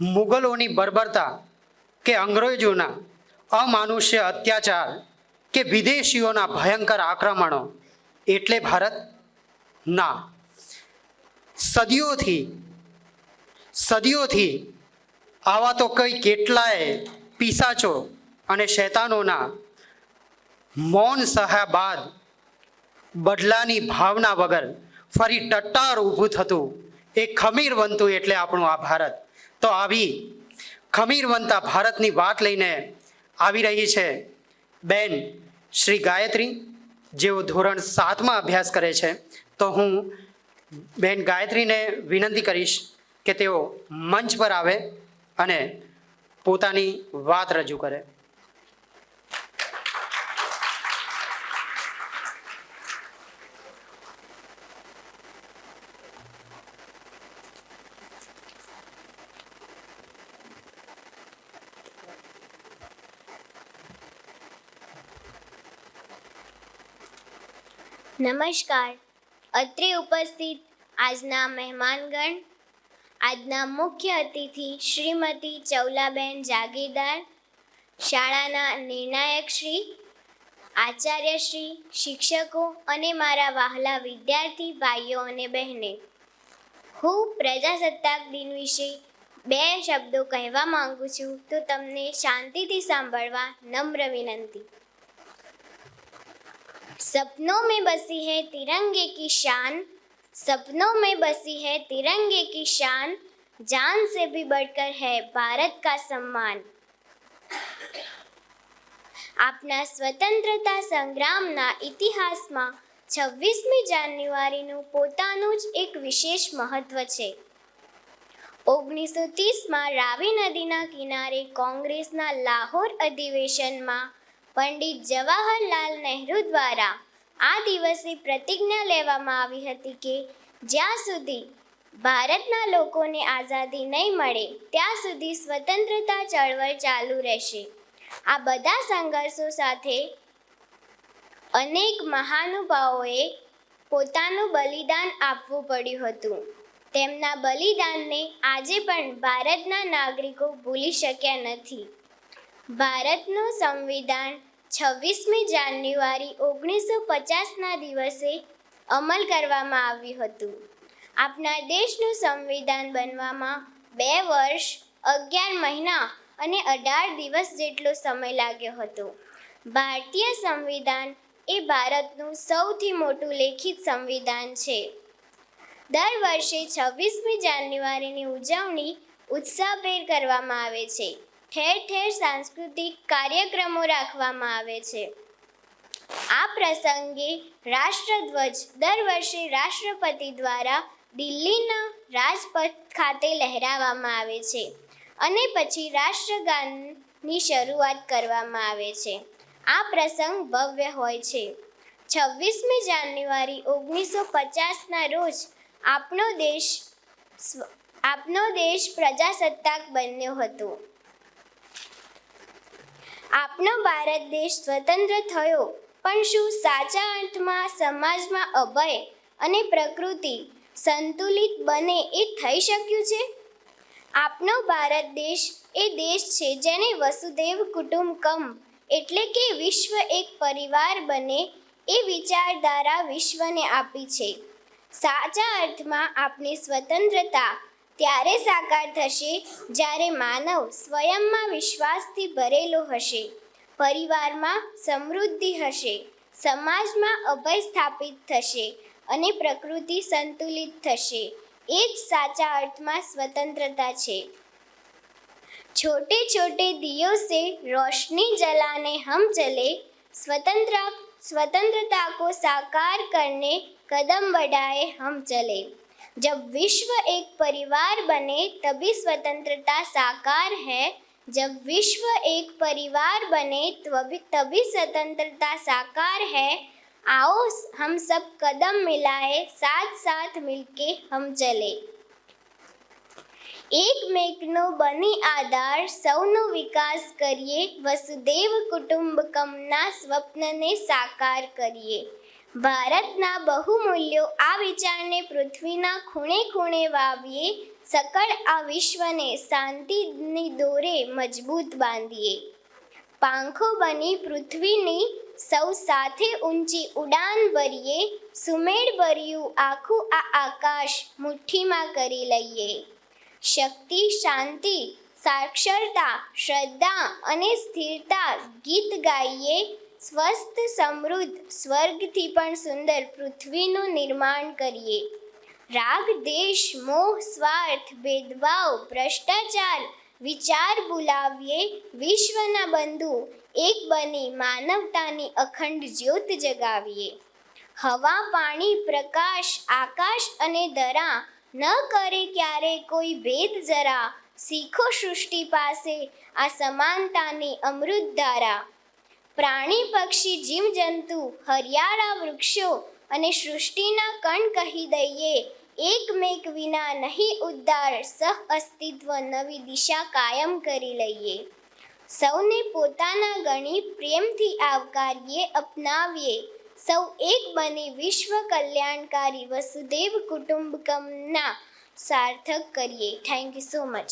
મુગલોની બર્બરતા કે અંગ્રેજોના અમાનુષ્ય અત્યાચાર કે વિદેશીઓના ભયંકર આક્રમણો એટલે ભારત ના. સદીઓથી સદીઓથી આવા તો કઈ કેટલાય પીસાચો અને શૈતાનોના મૌન સહા બાદ બદલાની ભાવના વગર ફરી ટટ્ટાર ઊભું થતું એ ખમીર બનતું એટલે આપણું આ ભારત. તો આવી ખમીર બનતા ભારતની વાત લઈને આવી રહી છે. બેન, શ્રી ગાયત્રી જેઓ ધોરણ સાતમાં અભ્યાસ કરે છે, તો હું બેન ગાયત્રીને વિનંતી કરીશ કે તેઓ મંચ પર આવે અને પોતાની વાત રજૂ કરે. નમસ્કાર. અત્રે ઉપસ્થિત આજના મહેમાનગણ, આજના મુખ્ય અતિથિ શ્રીમતી ચૌલાબેન જાગીરદાર, શાળાના નિર્ણાયક શ્રી, આચાર્ય શ્રી, શિક્ષકો અને મારા વહાલા વિદ્યાર્થી ભાઈઓ અને બહેને. હું પ્રજાસત્તાક દિન વિશે બે શબ્દો કહેવા માંગુ છું તો તમને શાંતિથી સાંભળવા નમ્ર વિનંતી. सपनों में बसी है तिरंगे की शान सपनों में बसी है तिरंगे की शान जान से भी बढ़कर है भारत का सम्मान આપના સ્વતંત્રતા સંગ્રામના ઇતિહાસમાં છવ્વીસમી જાન્યુઆરીનું પોતાનું જ એક વિશેષ મહત્વ છે ઓગણીસો ત્રીસમાં રાવી નદીના કિનારે કોંગ્રેસના લાહોર અધિવેશનમાં પંડિત જવાહરલાલ નહેરુ દ્વારા આ દિવસની પ્રતિજ્ઞા લેવામાં આવી હતી કે જ્યાં સુધી ભારતના લોકોને આઝાદી નહીં મળે, ત્યાં સુધી સ્વતંત્રતા ચળવળ ચાલુ રહેશે. આ બધા સંઘર્ષો સાથે અનેક મહાનુભાવોએ પોતાનું બલિદાન આપવું પડ્યું હતું. તેમના બલિદાનને આજે પણ ભારતના નાગરિકો ભૂલી શક્યા નથી. ભારતનું સંવિધાન છવ્વીસમી જાન્યુઆરી ઓગણીસો પચાસના દિવસે અમલ કરવામાં આવ્યું હતું. આપણા દેશનું સંવિધાન બનવામાં બે વર્ષ, અગિયાર મહિના અને અઢાર દિવસ જેટલો સમય લાગ્યો હતો. ભારતીય સંવિધાન એ ભારતનું સૌથી મોટું લેખિત સંવિધાન છે. દર વર્ષે છવ્વીસમી જાન્યુઆરીની ઉજવણી ઉત્સાહભેર કરવામાં આવે છે. ઠેર ઠેર સાંસ્કૃતિક કાર્યક્રમો રાખવામાં આવે છે. આ પ્રસંગે રાષ્ટ્રધ્વજ દર વર્ષે રાષ્ટ્રપતિ દ્વારા દિલ્હીના રાજપથ ખાતે લહેરાવવામાં આવે છે અને પછી રાષ્ટ્રગાનની શરૂઆત કરવામાં આવે છે. આ પ્રસંગ ભવ્ય હોય છે. છવ્વીસમી જાન્યુઆરી ઓગણીસો પચાસના રોજ આપણો દેશ આપનો દેશ પ્રજાસત્તાક બન્યો હતો. આપણો ભારત દેશ સ્વતંત્ર થયો. પણ શું સાચા અર્થમાં સમાજમાં અભય અને પ્રકૃતિ સંતુલિત બને એ થઈ શક્યું છે? આપનો ભારત દેશ એ દેશ છે જેને વસુદેવ કુટુંબકમ એટલે કે વિશ્વ એક પરિવાર બને એ વિચારધારા વિશ્વને આપી છે. સાચા અર્થમાં આપની સ્વતંત્રતા ત્યારે સાકાર થશે જ્યારે માનવ સ્વયંમાં વિશ્વાસથી ભરેલો હશે પરિવારમાં સમૃદ્ધિ હશે સમાજમાં અભય સ્થાપિત થશે અને પ્રકૃતિ સંતુલિત થશે એ જ સાચા અર્થમાં સ્વતંત્રતા છે छोटे छोटे दियों से रोशनी जलाने हम चले स्वतंत्र स्वतंत्रता को साकार करने कदम बढ़ाए हम चले जब विश्व एक परिवार बने तभी स्वतंत्रता साकार है जब विश्व एक परिवार बने तभी तभी स्वतंत्रता साकार है आओ हम सब कदम मिलाए साथ साथ मिलके हम चले એકમેકનો બની આધાર સૌનો વિકાસ કરીએ વસુદેવ કુટુંબકમના સ્વપ્નને સાકાર કરીએ ભારતના બહુમૂલ્યો આ વિચારને પૃથ્વીના ખૂણે ખૂણે વાવીએ, સકળ આ વિશ્વને શાંતિની દોરે મજબૂત બાંધીએ. પાંખો બની પૃથ્વીની સૌ સાથે ઊંચી ઉડાન ભરીએ, સુમેળ ભર્યું આખું આ આકાશ મુઠ્ઠીમાં કરી લઈએ. શક્તિ, શાંતિ, સાક્ષરતા, શ્રદ્ધા અને સ્થિરતા ગીત ગાઈએ સ્વસ્થ, સમૃદ્ધ, સ્વર્ગથી પણ સુંદર પૃથ્વીનું નિર્માણ કરીએ. રાગ, દેશ, મોહ, સ્વાર્થ, ભેદભાવ, ભ્રષ્ટાચાર, વિચાર ભૂલાવીએ. વિશ્વના બંધુ એક બની માનવતાની અખંડ જ્યોત જગાવીએ. હવા, પાણી, પ્રકાશ, આકાશ અને ધરા ન કરે ક્યારે કોઈ ભેદ જરા. શીખો સૃષ્ટિ પાસે આ સમાનતાની અમૃત ધારા. પ્રાણી પક્ષી, જીવજંતુ, હરિયાળા વૃક્ષો અને સૃષ્ટિના કણ કહી દઈએ, એકમેક વિના નહીં ઉદ્ધાર સહ અસ્તિત્વ નવી દિશા કાયમ કરી લઈએ. સૌને પોતાના ગણી પ્રેમથી આવકારીએ, અપનાવીએ. સૌ એક બની વિશ્વ કલ્યાણકારી વસુદેવ કુટુંબકમના સાર્થક કરીએ. Thank you so much